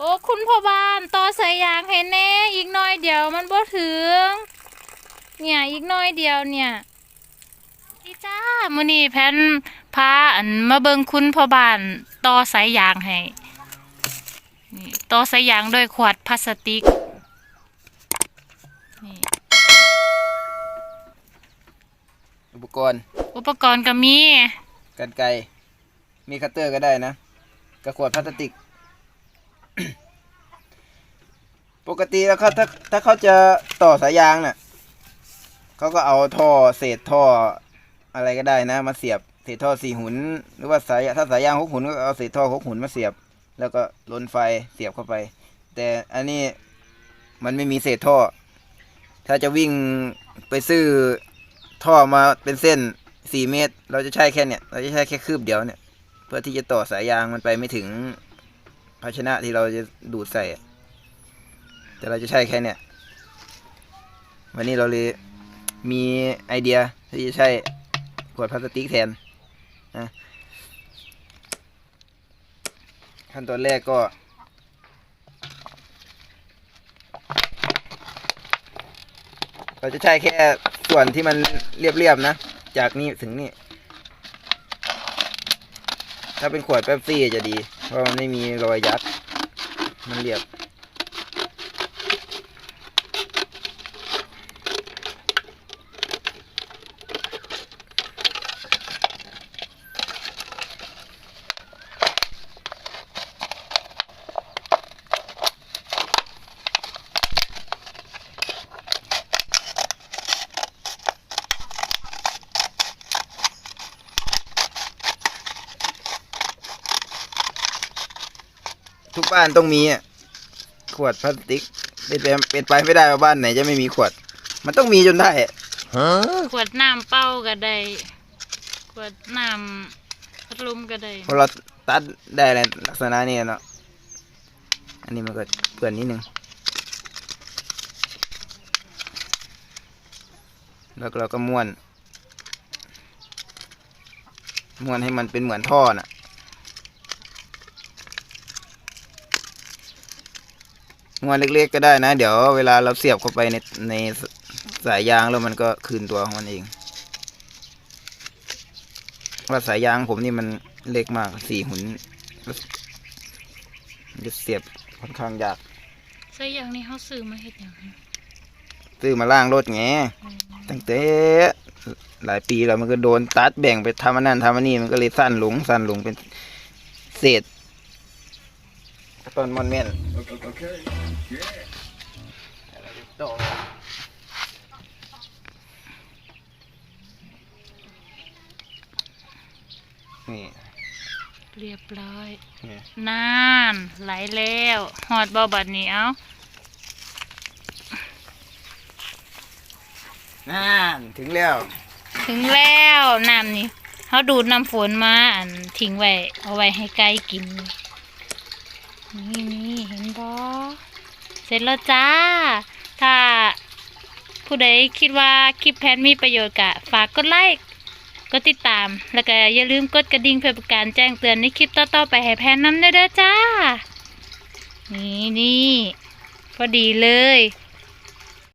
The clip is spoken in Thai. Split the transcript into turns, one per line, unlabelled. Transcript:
โอ้คุณพ่อบ้านต่อสายยางให้แน่อีกหน้อยเดียวมันบ่ถึง เนี่ยอีกหน้อยเดียวเนี่ยพี่จ้ามื้อนี้แพนพาอันมาเบิ่งคุณพ่อบ้านต่อสายยางให้นี่ต่อสายยางด้วยขวดพลาสติกนี่
อุปกรณ์
อุปกรณ์ก็มี
กันไกรมีคัตเตอร์ก็ได้นะกระขวดพลาสติก ปกติแล้วเขาถ้าถ้าเขาจะต่อสายยางน่ะเขาก็เอาท่อเศษท่ออะไรก็ได้นะ มาเสียบเศษท่อสี่หุน หรือว่าสายถ้าสายยางหกหุนก็เอาเศษท่อหกหุนมาเสียบ แล้วก็ลนไฟเสียบเข้าไป แต่อันนี้มันไม่มีเศษท่อ ถ้าจะวิ่งไปซื้อท่อมาเป็นเส้นสี่เมตร เราจะใช้แค่เนี่ยเราจะใช้แค่คืบเดียวเนี่ย เพื่อที่จะต่อสายยางมันไปไม่ถึง ภาชนะที่เราจะดูดใส่ แต่เราจะใช้แค่เนี่ย วันนี้เราเลยมีไอเดียที่จะใช้ขวดพลาสติกแทนนะขั้นตอนแรกก็ เราจะใช้แค่ส่วนที่มันเรียบๆนะ จากนี่ถึงนี่ ถ้าเป็นขวดแป๊บซี่จะดี เพราะมันไม่มีรอยยัด มันเรียบ ทุกบ้านต้องมีอะขวดพลาสติกเป็นไปเป็นไปไม่ได้ว่าบ้านไหนจะไม่มีขวด มันต้องมีจนได้อะ
ขวดน้ำเป้าก็ได้ขวดน้ำพัดลมก็ได้
พอเราตัดได้อะไรลักษณะนี้เนาะอันนี้มันก็เปื่อนนิดนึงแล้วเราก็ม้วน ม้วนให้มันเป็นเหมือนท่อน่ะ ม้วนเล็กๆก็ได้นะ เดี๋ยวเวลาเราเสียบเข้าไปในในสายยางแล้วมันก็คืนตัวของมันเอง ว่าสายยางผมนี่มันเล็กมากสี่หุนมันจะเสียบค่อนข้างยาก
สายยางนี่เขาซื้อมาเฮ็ดหยัง
ซื้อมาล่างรถไงตั้งแต่หลายปีแล้วมันก็โดนตัดแบ่งไปทำอันนั้นทำอันนี้มันก็เลยสั้นลงสั้นลงเป็นเศษ ต้นมอนเมนนี่
เรียบร้อย
นี่
นานไหลแล้วหอดบ่บัดนี้เอา
นั่นถึงแล้ว
ถึงแล้วน้ำนี่เขาดูดน้ำฝนมาอันทิ้งไว้เอาไว้ให้ไก่กิน นี่นี่เห็นบอเสร็จแล้วจ้า ถ้าผู้ใดคิดว่าคลิปแพนมีประโยชน์กะ ฝากกดไลค์กดติดตาม แล้วก็อย่าลืมกดกระดิ่งเพื่อประการแจ้งเตือนในคลิปต่อๆไปให้แพนนำด้วยเด้อจ้า นี่นี่พอดีเลย